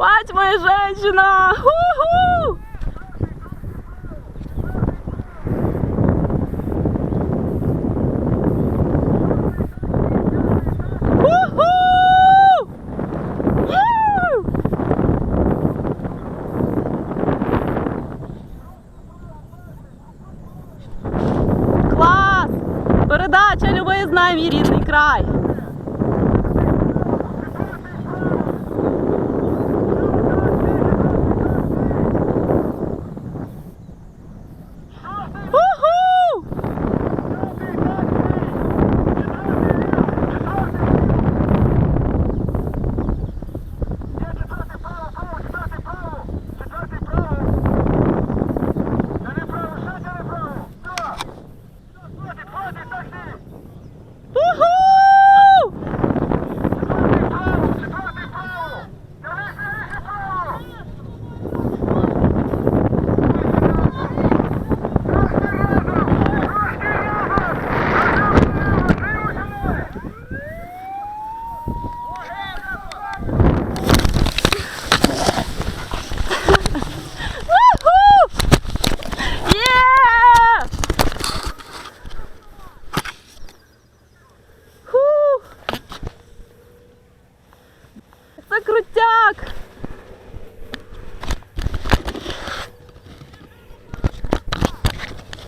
Мать моя женщина! Ху-ху! Передача Люби знай мій рідний край.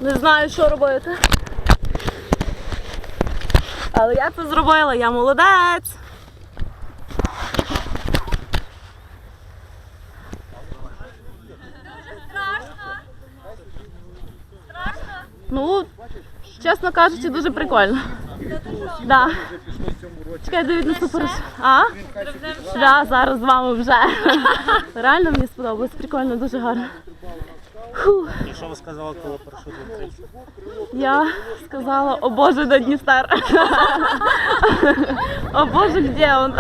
Не знаю, що робити. Але я це зробила, я молодець. Ну, чесно кажучи, дуже прикольно. Да. Чекай, Давід наступив. А? Да, зараз з вами вже. Реально мені сподобалось, прикольно, дуже гарно. І що ви сказали, коли парашут відкрився? Я сказала, о боже, де Дністер. О боже, де он?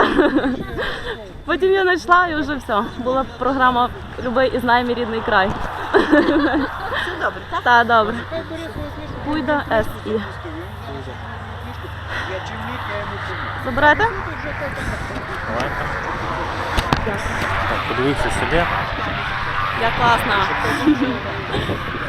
Потім я знайшла і вже все. Була програма Люби і знай мій рідний край. Все добре, так? Так, добре. Пуйда СІ. Заберете? Давайте. Так, подивіться собі. Я класна.